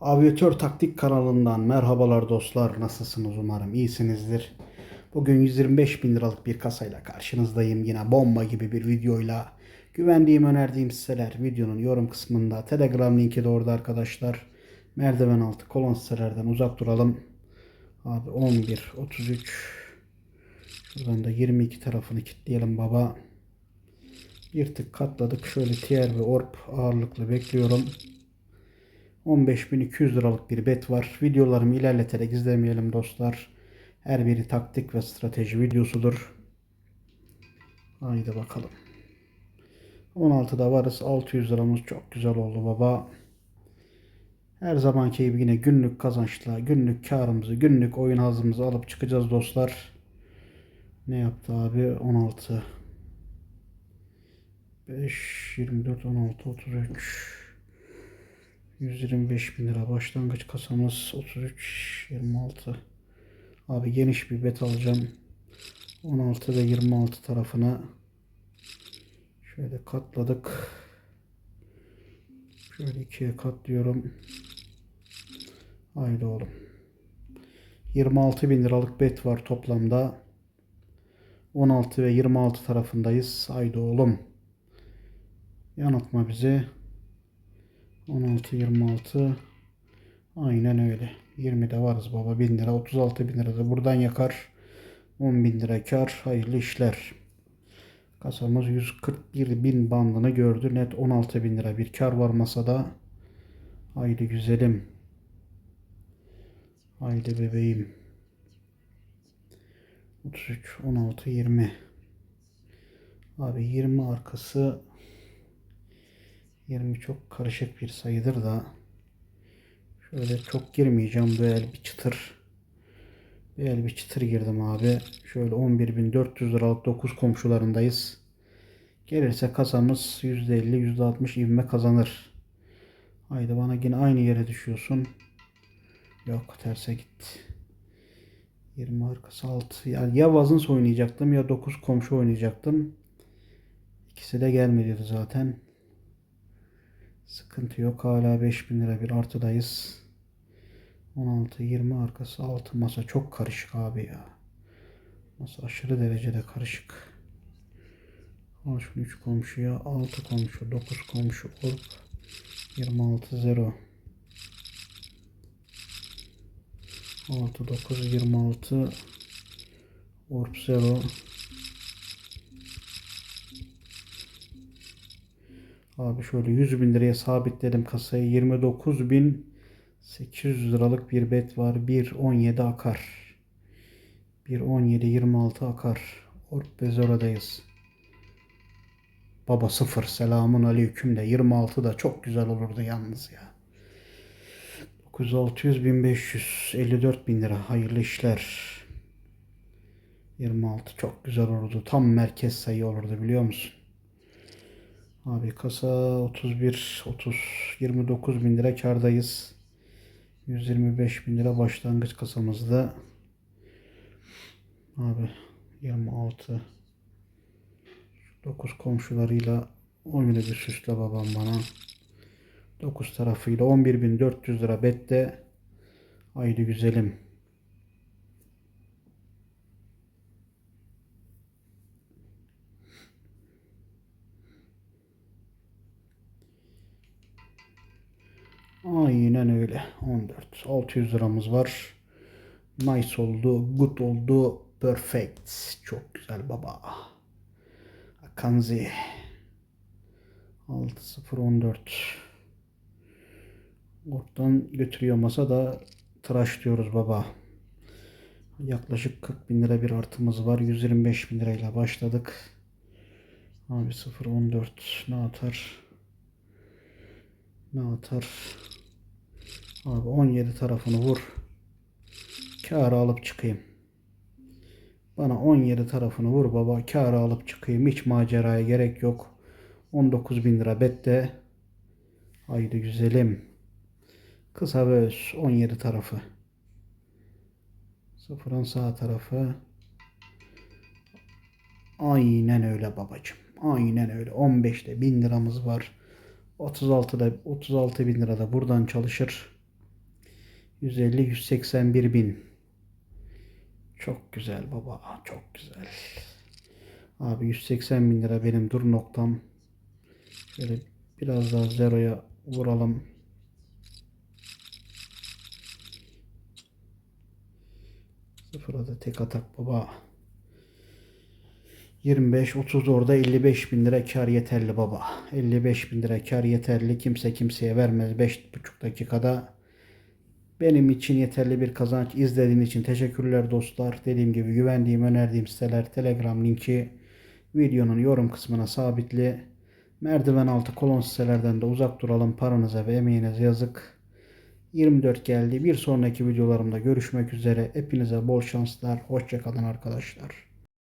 Aviatör Taktik kanalından merhabalar dostlar. Nasılsınız umarım iyisinizdir. Bugün 125 bin liralık bir kasayla karşınızdayım. Yine bomba gibi bir videoyla. Güvendiğim önerdiğim siteler videonun yorum kısmında. Telegram linki de orada arkadaşlar. Merdiven altı kolon sitelerden uzak duralım. Abi 11, 33. Şuradan da 22 tarafını kilitleyelim baba. Bir tık katladık. Şöyle tier ve orp ağırlıklı bekliyorum. 15.200 liralık bir bet var. Videolarımı ilerleterek izlemeyelim dostlar. Her biri taktik ve strateji videosudur. Haydi bakalım. 16'da varız. 600 liramız çok güzel oldu baba. Her zamanki gibi yine günlük kazançla, günlük karımızı, günlük oyun hazımızı alıp çıkacağız dostlar. Ne yaptı abi? 16. 5, 24, 16, 33. 125 bin lira. Başlangıç kasamız 33 26 abi geniş bir bet alacağım. 16 ve 26 tarafına şöyle katladık. Şöyle ikiye katlıyorum. Haydi oğlum. 26 bin liralık bet var toplamda. 16 ve 26 tarafındayız. Haydi oğlum. Yanıltma bizi 16 26 aynen öyle. 20'de varız baba 1000 lira 36 bin lira da buradan yakar. 10 bin lira kar hayırlı işler. Kasamız 141 bin bandını gördü. Net 16 bin lira bir kar var masada. Haydi güzelim. Haydi bebeğim. 33 16 20 abi 20 arkası 20 çok karışık bir sayıdır da şöyle çok girmeyeceğim. El bir çıtır el bir çıtır girdim abi. Şöyle 11.400 liralık 9 komşularındayız. Gelirse kasamız %50 %60 ivme kazanır. Haydi bana yine aynı yere düşüyorsun. Yok terse gitti 20 arkası 6 yani ya Vazins oynayacaktım ya 9 komşu oynayacaktım. İkisi de gelmedi zaten Sıkıntı yok. Hala 5000 lira bir artıdayız. 16, 20 arkası 6 masa çok karışık abi ya. Masa aşırı derecede karışık. Al şunu 3 komşuya 6 komşu 9 komşu orp 26 0 6 9 26 orp 0 Abi şöyle 100 bin liraya sabitledim kasayı. 29 bin 800 liralık bir bet var. 1.17 akar. 1.17 26 akar. Orp Bezora'dayız. Baba sıfır. Selamun aleyküm de. 26 da çok güzel olurdu yalnız ya. 9 600 1500 54 bin lira. Hayırlı işler. 26 çok güzel olurdu. Tam merkez sayı olurdu biliyor musun? Abi kasa 31 30 29 bin lira kardayız. 125 bin lira başlangıç kasamızda. Abi 26 9 komşularıyla oyunu bir süsle babam bana. 9 tarafıyla 11.400 lira bette. Haydi güzelim. Aynen öyle. 14. 600 liramız var. Nice oldu. Good oldu. Perfect. Çok güzel baba. Akanzi. 6014. Ortadan götürüyor masa da tıraş diyoruz baba. Yaklaşık 40 bin lira bir artımız var. 125 bin lirayla başladık. Abi 014 ne atar? Ne atar? Abi 17 tarafını vur. Kârı alıp çıkayım. Bana 17 tarafını vur baba. Kârı alıp çıkayım. Hiç maceraya gerek yok. 19 bin lira bette. Haydi güzelim. Kısa ve öz 17 tarafı. Sıfırın sağ tarafı. Aynen öyle babacım. Aynen öyle. 15'te 1000 liramız var. 36'da 36 bin lira da buradan çalışır. 150 181 bin. Çok güzel baba. Çok güzel. Abi 180 bin lira benim dur noktam. Şöyle biraz daha zeroya vuralım. Sıfıra da tek atak baba. 25 30 orada 55 bin lira kar yeterli baba. 55 bin lira kar yeterli. Kimse kimseye vermez. 5,5 dakikada benim için yeterli bir kazanç. İzlediğin için teşekkürler dostlar. Dediğim gibi güvendiğim, önerdiğim siteler Telegram linki videonun yorum kısmına sabitli. Merdiven altı kolon sitelerden de uzak duralım. Paranıza ve emeğinize yazık. 24 geldi. Bir sonraki videolarımda görüşmek üzere. Hepinize bol şanslar. Hoşçakalın arkadaşlar.